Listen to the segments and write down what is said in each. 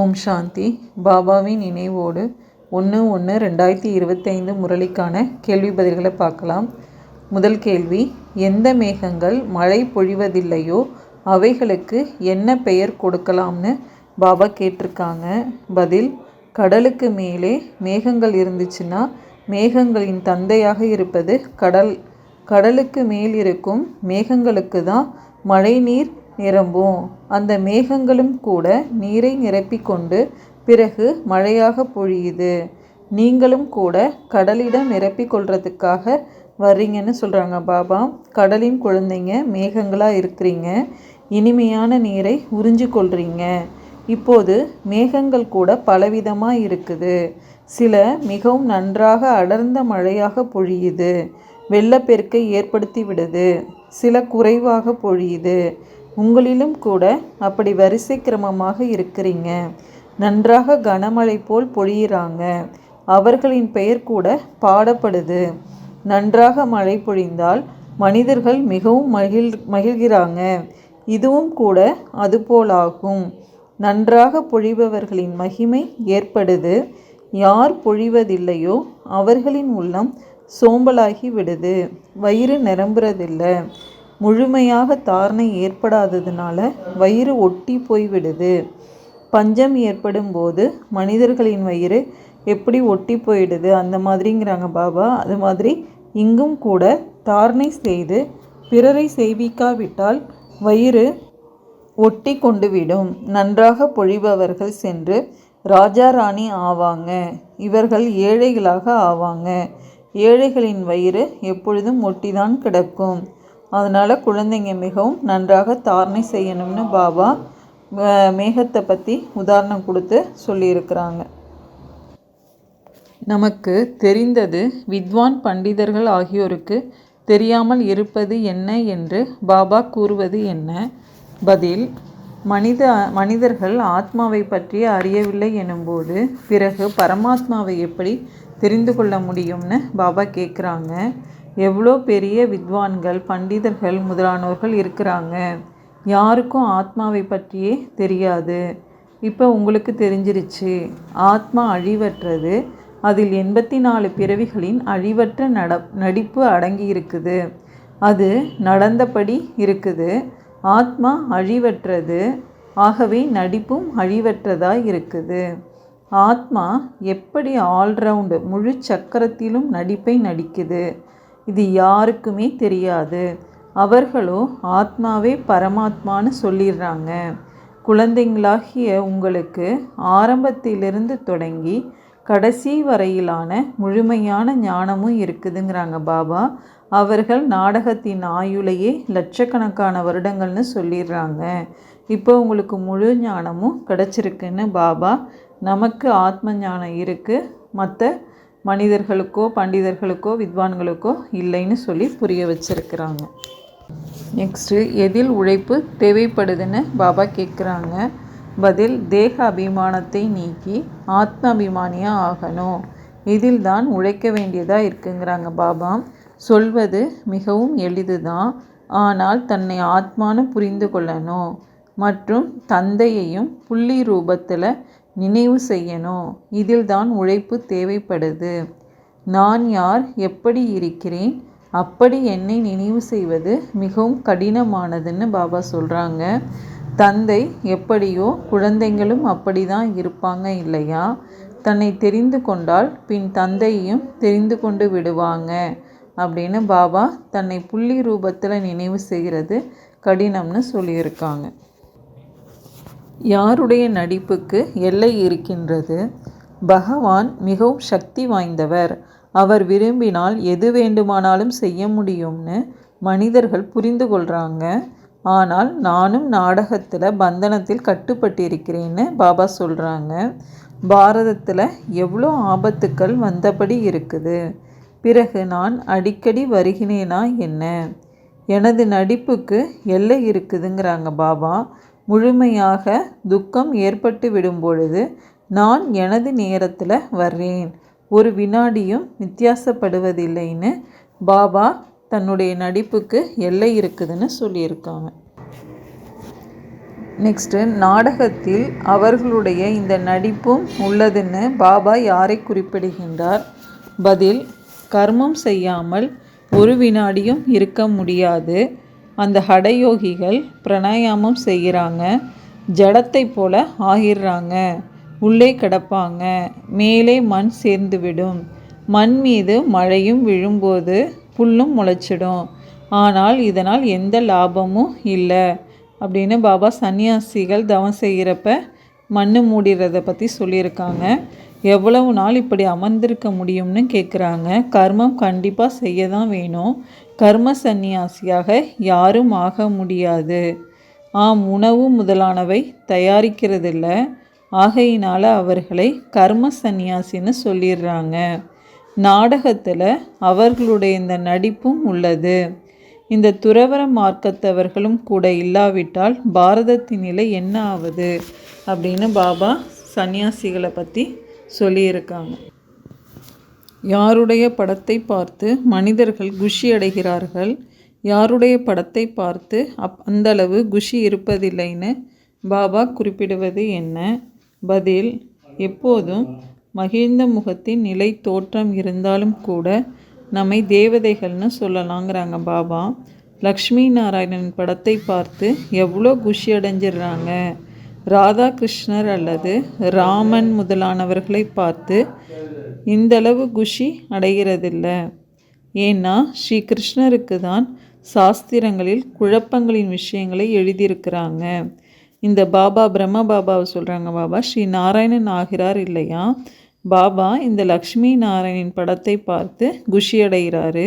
ஓம் சாந்தி. பாபாவின் நினைவோடு ஒன்று ஒன்று ரெண்டாயிரத்தி இருபத்தைந்து முரளிக்கான கேள்வி பதில்களை பார்க்கலாம். முதல் கேள்வி எந்த மேகங்கள் மழை பொழிவதில்லையோ அவைகளுக்கு என்ன பெயர் கொடுக்கலாம்னு பாபா கேட்டிருக்காங்க. பதில் கடலுக்கு மேலே மேகங்கள் இருந்துச்சுன்னா மேகங்களின் தந்தையாக இருப்பது கடல். கடலுக்கு மேல் இருக்கும் மேகங்களுக்கு தான் மழை நீர் நிரம்பும். அந்த மேகங்களும் கூட நீரை நிரப்பிக்கொண்டு பிறகு மழையாக பொழியுது. நீங்களும் கூட கடலிடம் நிரப்பிக் கொள்றதுக்காக வர்றீங்கன்னு சொல்கிறாங்க பாபா. கடலின் குழந்தைங்க மேகங்களாக இருக்கிறீங்க. இனிமையான நீரை உறிஞ்சு கொள்கிறீங்க இப்போது மேகங்கள் கூட பலவிதமாக இருக்குது. சில மிகவும் நன்றாக அடர்ந்த மழையாக பொழியுது. வெள்ளப்பெருக்கை ஏற்படுத்தி விடுது. சில குறைவாக பொழியுது. உங்களிலும் கூட அப்படி வரிசை கிரமமாக இருக்கிறீங்க. நன்றாக கனமழை போல் பொழியிறாங்க. அவர்களின் பெயர் கூட பாடப்படுது. நன்றாக மழை பொழிந்தால் மனிதர்கள் மிகவும் மகிழ் மகிழ்கிறாங்க. இதுவும் கூட அதுபோலாகும். நன்றாக பொழிபவர்களின் மகிமை ஏற்படுது. யார் பொழிவதில்லையோ அவர்களின் உள்ளம் சோம்பலாகி விடுது. வயிறு நிரம்புறதில்லை. முழுமையாக தாரணை ஏற்படாததுனால வயிறு ஒட்டி போய்விடுது. பஞ்சம் ஏற்படும் போது மனிதர்களின் வயிறு எப்படி ஒட்டி போயிடுது? அந்த மாதிரிங்கிறாங்க பாபா. அது மாதிரி இங்கும் கூட தாரணை செய்து பிறரை செய்விக்காவிட்டால் வயிறு ஒட்டி கொண்டு விடும் நன்றாக பொழிபவர்கள் சென்று ராஜா ராணி ஆவாங்க. இவர்கள் ஏழைகளாக ஆவாங்க. ஏழைகளின் வயிறு எப்பொழுதும் ஒட்டிதான் கிடக்கும். அதனால் குழந்தைங்க மிகவும் நன்றாக தாரணை செய்யணும்னு பாபா மேகத்தை பற்றி உதாரணம் கொடுத்து சொல்லியிருக்கிறாங்க. நமக்கு தெரிந்தது வித்வான் பண்டிதர்கள் ஆகியோருக்கு தெரியாமல் இருப்பது என்ன என்று பாபா கூறுவது என்ன? பதில் மனித மனிதர்கள் ஆத்மாவை பற்றி அறியவில்லை எனும்போது பிறகு பரமாத்மாவை எப்படி தெரிந்து கொள்ள முடியும்னு பாபா கேட்குறாங்க. எவ்வளோ பெரிய வித்வான்கள் பண்டிதர்கள் முதலானவர்கள் இருக்கிறாங்க. யாருக்கும் ஆத்மாவை பற்றியே தெரியாது. இப்போ உங்களுக்கு தெரிஞ்சிருச்சு ஆத்மா அழிவற்றது. அதில் எண்பத்தி நாலு பிறவிகளின் அழிவற்ற நட நடிப்பு அடங்கி இருக்குது. அது நடந்தபடி இருக்குது. ஆத்மா அழிவற்றது. ஆகவே நடிப்பும் அழிவற்றதாக இருக்குது. ஆத்மா எப்படி ஆல்ரவுண்டு முழு சக்கரத்திலும் நடிப்பை நடிக்குது? இது யாருக்குமே தெரியாது. அவர்களோ ஆத்மாவே பரமாத்மான்னு சொல்லிடுறாங்க. குழந்தைங்களாகிய உங்களுக்கு ஆரம்பத்திலிருந்து தொடங்கி கடைசி வரையிலான முழுமையான ஞானமும் இருக்குதுங்கிறாங்க பாபா. அவர்கள் நாடகத்தின் ஆயுளையே லட்சக்கணக்கான வருடங்கள்னு சொல்லிடுறாங்க. இப்போ உங்களுக்கு முழு ஞானமும் கிடச்சிருக்குன்னு பாபா. நமக்கு ஆத்ம ஞானம் இருக்குது மற்ற மனிதர்களுக்கோ பண்டிதர்களுக்கோ வித்வான்களுக்கோ இல்லைன்னு சொல்லி புரிய வச்சுருக்கிறாங்க. நெக்ஸ்ட்டு எதில் உழைப்பு தேவைப்படுதுன்னு பாபா கேட்குறாங்க பதில் தேக அபிமானத்தை நீக்கி ஆத்ம அபிமானியாக ஆகணும். இதில் தான் உழைக்க வேண்டியதாக இருக்குங்கிறாங்க பாபா. சொல்வது மிகவும் எளிது தான் ஆனால் தன்னை ஆத்மானு புரிந்து கொள்ளணும். மற்றும் தந்தையையும் புள்ளி ரூபத்தில் நினைவு செய்யணும் இதில் தான் உழைப்பு தேவைப்படுது. நான் யார்? எப்படி இருக்கிறேன்? அப்படி என்னை நினைவு செய்வது மிகவும் கடினமானதுன்னு பாபா சொல்கிறாங்க தந்தை எப்படியோ குழந்தைங்களும் அப்படி தான் இருப்பாங்க இல்லையா? தன்னை தெரிந்து கொண்டால் பின் தந்தையையும் தெரிந்து கொண்டு விடுவாங்க அப்படின்னு பாபா தன்னை புள்ளி ரூபத்தில் நினைவு செய்கிறது கடினம்னு சொல்லியிருக்காங்க. யாருடைய நடிப்புக்கு எல்லை இருக்கின்றது? பகவான் மிகவும் சக்தி வாய்ந்தவர். அவர் விரும்பினால் எது வேண்டுமானாலும் செய்ய முடியும்னு மனிதர்கள் புரிந்து கொள்கிறாங்க ஆனால் நானும் நாடகத்தில் பந்தனத்தில் கட்டுப்பட்டிருக்கிறேன்னு பாபா சொல்கிறாங்க பாரதத்தில் எவ்வளோ ஆபத்துக்கள் வந்தபடி இருக்குது? பிறகு நான் அடிக்கடி வருகினேனா என்ன? எனது நடிப்புக்கு எல்லை இருக்குதுங்கிறாங்க பாபா. முழுமையாக துக்கம் ஏற்பட்டு விடும் பொழுது நான் எனது நேரத்தில் வர்றேன். ஒரு வினாடியும் வித்தியாசப்படுவதில்லைன்னு பாபா தன்னுடைய நடிப்புக்கு எல்லை இருக்குதுன்னு சொல்லியிருக்காங்க. நெக்ஸ்ட்டு நாடகத்தில் அவர்களுடைய இந்த நடிப்பும் உள்ளதுன்னு பாபா யாரை குறிப்பிடுகின்றார்? பதில் கர்மம் செய்யாமல் ஒரு வினாடியும் இருக்க முடியாது. அந்த ஹடயோகிகள் பிரணாயாமம் செய்கிறாங்க. ஜடத்தை போல ஆகிடுறாங்க உள்ளே கிடப்பாங்க. மேலே மண் சேர்ந்துவிடும். மண் மீது மழையும் விழும்போது புல்லும் முளைச்சிடும். ஆனால் இதனால் எந்த லாபமும் இல்லை. அப்படின்னு பாபா சன்னியாசிகள் தவம் செய்கிறப்ப மண் மூடிறதை பற்றி சொல்லியிருக்காங்க. எவ்வளவு நாள் இப்படி அமர்ந்திருக்க முடியும்னு கேட்குறாங்க கர்மம் கண்டிப்பாக செய்ய தான் வேணும். கர்ம சந்நியாசியாக யாரும் ஆக முடியாது. ஆம் உணவு முதலானவை தயாரிக்கிறதில்ல. ஆகையினால் அவர்களை கர்ம சந்நியாசின்னு சொல்லிடுறாங்க. நாடகத்தில் அவர்களுடைய இந்த நடிப்பும் உள்ளது. இந்த துறவர மார்க்கத்தவர்களும் கூட இல்லாவிட்டால் பாரதத்தின் நிலை என்ன ஆகுது அப்படின்னு பாபா சன்னியாசிகளை பற்றி சொல்லியிருக்காங்க. யாருடைய படத்தை பார்த்து மனிதர்கள் குஷி அடைகிறார்கள்? யாருடைய படத்தை பார்த்து அப் அந்தளவு குஷி இருப்பதில்லைன்னு பாபா குறிப்பிடுவது என்ன? பதில் எப்போதும் மகிழ்ந்த முகத்தின் நிலை தோற்றம் இருந்தாலும் கூட நம்மை தேவதைகள்னு சொல்லலாங்கிறாங்க பாபா. லக்ஷ்மி நாராயணன் படத்தை பார்த்து எவ்வளோ குஷி அடைஞ்சிடுறாங்க? ராதாகிருஷ்ணர் அல்லது ராமன் முதலானவர்களை பார்த்து இந்தளவு குஷி அடைகிறதில்ல. ஏன்னா ஸ்ரீ கிருஷ்ணருக்கு தான் சாஸ்திரங்களில் குழப்பங்களின் விஷயங்களை எழுதியிருக்கிறாங்க. இந்த பாபா பிரம்ம பாபாவை சொல்கிறாங்க பாபா ஸ்ரீ நாராயணன் ஆகிறார் இல்லையா? பாபா இந்த லக்ஷ்மி நாராயணின் படத்தை பார்த்து குஷி அடைகிறாரு.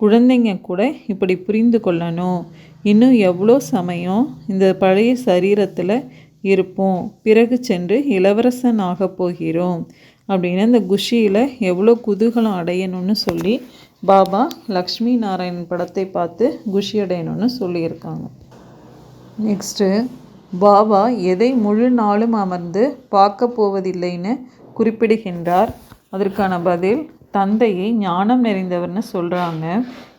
குழந்தைங்க கூட இப்படி புரிந்து கொள்ளணும். இன்னும் எவ்வளோ சமயம் இந்த பழைய சரீரத்தில் இருப்போம். பிறகு சென்று இளவரசன் ஆக போகிறோம். அப்படின்னு அந்த குஷியில் எவ்வளோ குதூகலம் அடையணும்னு சொல்லி பாபா லக்ஷ்மி நாராயணன் படத்தை பார்த்து குஷி அடையணும்னு சொல்லியிருக்காங்க. நெக்ஸ்ட்டு பாபா எதை முழு நாளும் அமர்ந்து பார்க்க போவதில்லைன்னு குறிப்பிடுகின்றார். அதற்கான பதில் தந்தையை ஞானம் நிறைந்தவர்னு சொல்கிறாங்க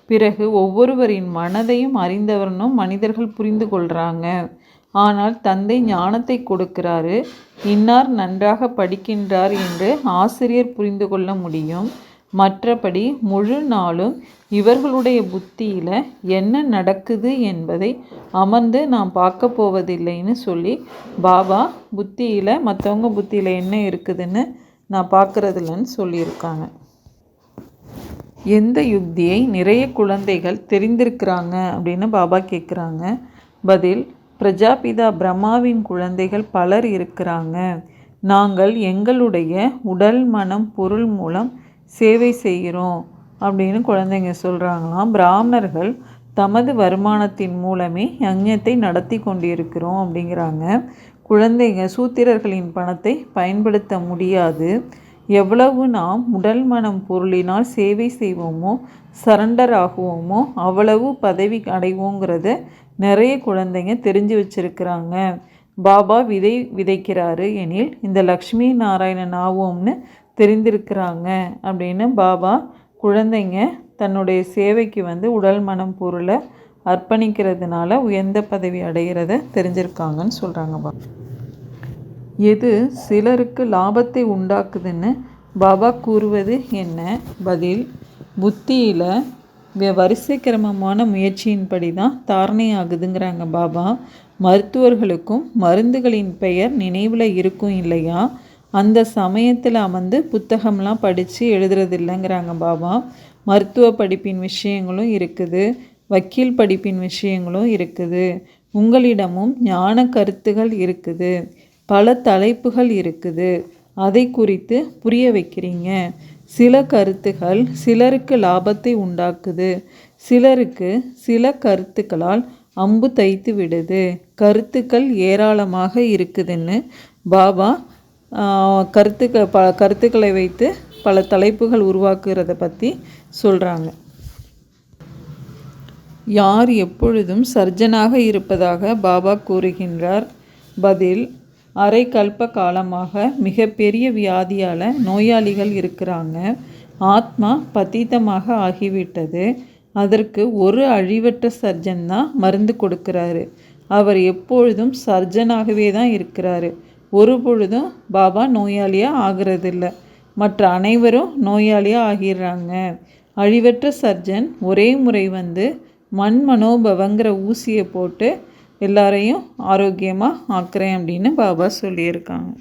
பிறகு ஒவ்வொருவரின் மனதையும் அறிந்தவர்னும் மனிதர்கள் புரிந்து கொள்கிறாங்க ஆனால் தந்தை ஞானத்தை கொடுக்கிறாரு. இன்னார் நன்றாக படிக்கின்றார் என்று ஆசிரியர் புரிந்து கொள்ள முடியும். மற்றபடி முழு நாளும் இவர்களுடைய புத்தியில் என்ன நடக்குது என்பதை அமர்ந்து நாம் பார்க்க போவதில்லைன்னு சொல்லி பாபா புத்தியில் மற்றவங்க புத்தியில் என்ன இருக்குதுன்னு நான் பார்க்குறதில்லன்னு சொல்லியிருக்காங்க. எந்த யுக்தியை நிறைய குழந்தைகள் தெரிந்திருக்கிறாங்க? அப்படின்னு பாபா கேட்குறாங்க பதில் பிரஜாபிதா பிரம்மாவின் குழந்தைகள் பலர் இருக்கிறாங்க. நாங்கள் எங்களுடைய உடல் மனம் பொருள் மூலம் சேவை செய்கிறோம் அப்படின்னு குழந்தைங்க சொல்கிறாங்களாம் பிராமணர்கள் தமது வருமானத்தின் மூலமே யஞ்ஞத்தை நடத்தி கொண்டிருக்கிறோம் அப்படிங்கிறாங்க. குழந்தைங்க சூத்திரர்களின் பணத்தை பயன்படுத்த முடியாது. எவ்வளவு நாம் உடல் மனம் பொருளினால் சேவை செய்வோமோ சரண்டர் ஆகுவோமோ அவ்வளவு பதவி அடைவோங்கிறத நிறைய குழந்தைங்க தெரிஞ்சு வச்சுருக்கிறாங்க. பாபா விதை விதைக்கிறாரு எனில் இந்த லக்ஷ்மி நாராயணன் ஆவோம்னு தெரிந்திருக்கிறாங்க அப்படின்னு பாபா குழந்தைங்க தன்னுடைய சேவைக்கு வந்து உடல் மனம் பொருளை அர்ப்பணிக்கிறதுனால உயர்ந்த பதவி அடைகிறத தெரிஞ்சிருக்காங்கன்னு சொல்கிறாங்க பாபா. எது சிலருக்கு லாபத்தை உண்டாக்குதுன்னு பாபா கூறுவது என்ன? பதில் புத்தியில் வரிசை கிரமமான முயற்சியின்படி தான் தாரணை ஆகுதுங்கிறாங்க பாபா. மருத்துவர்களுக்கும் மருந்துகளின் பெயர் நினைவில் இருக்கும் இல்லையா? அந்த சமயத்தில் அமர்ந்து புத்தகம்லாம் படித்து எழுதுறதில்லைங்கிறாங்க பாபா. மருத்துவ படிப்பின் விஷயங்களும் இருக்குது. வக்கீல் படிப்பின் விஷயங்களும் இருக்குது. உங்களிடமும் ஞான கருத்துகள் இருக்குது. பல தலைப்புகள் இருக்குது. அதை குறித்து புரிய வைக்கிறீங்க. சில கருத்துகள் சிலருக்கு லாபத்தை உண்டாக்குது. சிலருக்கு சில கருத்துக்களால் அம்பு தைத்து விடுது. கருத்துக்கள் ஏராளமாக இருக்குதுன்னு பாபா கருத்துக்க ப கருத்துக்களை வைத்து பல தலைப்புகள் உருவாக்குறத பற்றி சொல்கிறாங்க யார் எப்பொழுதும் சர்ஜனாக இருப்பதாக பாபா கூறுகின்றார். பதில் அரை கல்ப காலமாக மிகப்பெரிய வியாதியால் நோயாளிகள் இருக்கிறாங்க. ஆத்மா பதீதமாக ஆகிவிட்டது. அதற்கு ஒரு அழிவற்ற சர்ஜன் தான் மருந்து கொடுக்குறாரு. அவர் எப்பொழுதும் சர்ஜனாகவே தான் இருக்கிறாரு. ஒரு பொழுதும் பாபா நோயாளியாக ஆகிறதில்ல. மற்ற அனைவரும் நோயாளியாக ஆகிடுறாங்க. அழிவற்ற சர்ஜன் ஒரே முறை வந்து மண் மனோபவங்கிற ஊசியை போட்டு எல்லாரையும் ஆரோக்கியமாக ஆக்குறேன் அப்படின்னு பாபா சொல்லியிருக்காங்க.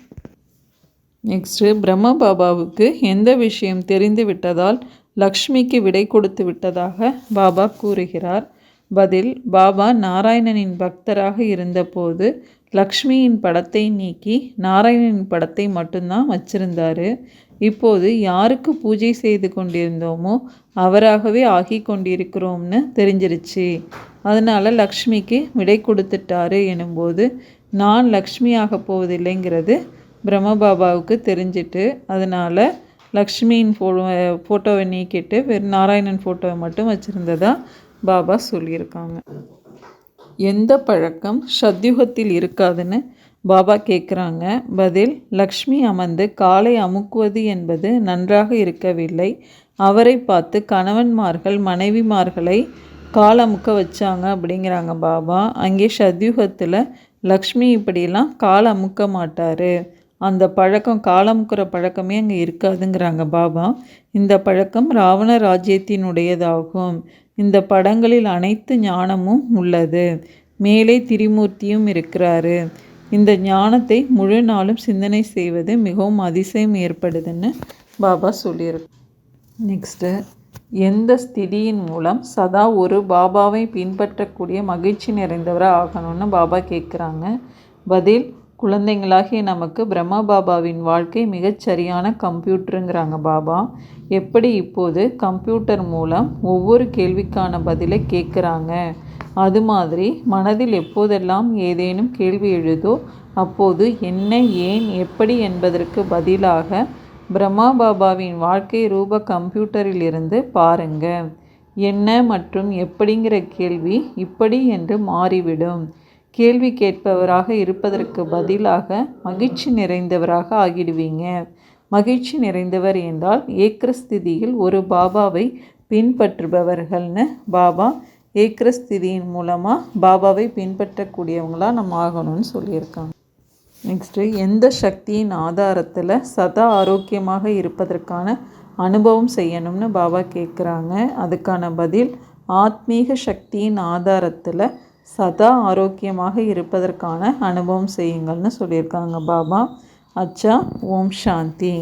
நெக்ஸ்ட்டு பிரம்ம பாபாவுக்கு எந்த விஷயம் தெரிந்து விட்டதால் லக்ஷ்மிக்கு விடை கொடுத்து விட்டதாக பாபா கூறுகிறார். பதில் பாபா நாராயணனின் பக்தராக இருந்தபோது லக்ஷ்மியின் படத்தை நீக்கி நாராயணனின் படத்தை மட்டும்தான் வச்சிருந்தாரு. இப்போது யாருக்கு பூஜை செய்து கொண்டிருந்தோமோ அவராகவே ஆகி கொண்டிருக்கிறோம்னு தெரிஞ்சிருச்சு. அதனால் லக்ஷ்மிக்கு விடை கொடுத்துட்டாரு எனும்போது நான் லக்ஷ்மி போவதில்லைங்கிறது பிரம்மபாபாவுக்கு தெரிஞ்சிட்டு அதனால் லக்ஷ்மியின் ஃபோ ஃபோட்டோவை நீக்கிட்டு வெறும் நாராயணன் ஃபோட்டோவை மட்டும் வச்சுருந்ததா பாபா சொல்லியிருக்காங்க. எந்த பழக்கம் சத்யுகத்தில் இருக்காதுன்னு பாபா கேட்குறாங்க பதில் லக்ஷ்மி அமர்ந்து காலை அமுக்குவது என்பது நன்றாக இருக்கவில்லை. அவரை பார்த்து கணவன்மார்கள் மனைவிமார்களை காலை அமுக்க வச்சாங்க அப்படிங்கிறாங்க பாபா. அங்கே சத்யுகத்தில் லக்ஷ்மி இப்படியெல்லாம் காலை அமுக்க மாட்டார். அந்த பழக்கம் காலமுக்கிற பழக்கமே அங்கே இருக்காதுங்கிறாங்க பாபா. இந்த பழக்கம் ராவண ராஜ்யத்தினுடையதாகும். இந்த படங்களில் அனைத்து ஞானமும் உள்ளது. மேலே திரிமூர்த்தியும் இருக்கிறாரு. இந்த ஞானத்தை முழு நாளும் சிந்தனை செய்வது மிகவும் அதிசயம் ஏற்படுதுன்னு பாபா சொல்லியிருக்கு நெக்ஸ்ட்டு எந்த ஸ்திதியின் மூலம் சதா ஒரு பாபாவை பின்பற்றக்கூடிய மகிழ்ச்சி நிறைந்தவராக ஆகணும்னு பாபா கேட்குறாங்க பதில் குழந்தைங்களாகிய நமக்கு பிரம்மா பாபாவின் வாழ்க்கை மிகச்சரியான கம்ப்யூட்டருங்கிறாங்க பாபா. எப்படி இப்போது கம்ப்யூட்டர் மூலம் ஒவ்வொரு கேள்விக்கான பதிலை கேட்குறாங்க அது மாதிரி மனதில் எப்போதெல்லாம் ஏதேனும் கேள்வி எழுதோ அப்போது என்ன ஏன் எப்படி என்பதற்கு பதிலாக பிரம்மா பாபாவின் வாழ்க்கை ரூப கம்ப்யூட்டரில் இருந்து பாருங்க. என்ன மற்றும் எப்படிங்கிற கேள்வி இப்படி என்று மாறிவிடும். கேள்வி கேட்பவராக இருப்பதற்கு பதிலாக மகிழ்ச்சி நிறைந்தவராக ஆகிடுவீங்க. மகிழ்ச்சி நிறைந்தவர் என்றால் ஏக்கரஸ்திதியில் ஒரு பாபாவை பின்பற்றுபவர்கள்னு பாபா ஏக்கரஸ்திதியின் மூலமாக பாபாவை பின்பற்றக்கூடியவங்களாக நம்ம ஆகணும்னு சொல்லியிருக்காங்க. நெக்ஸ்ட்டு எந்த சக்தியின் ஆதாரத்தில் சதா ஆரோக்கியமாக இருப்பதற்கான அனுபவம் செய்யணும்னு பாபா கேட்குறாங்க அதுக்கான பதில் ஆத்மீக சக்தியின் ஆதாரத்தில் சதா ஆரோக்கியமாக இருப்பதற்கான அனுபவம் செய்யுங்கள்னு சொல்லியிருக்காங்க பாபா. அச்சா ஓம் சாந்தி.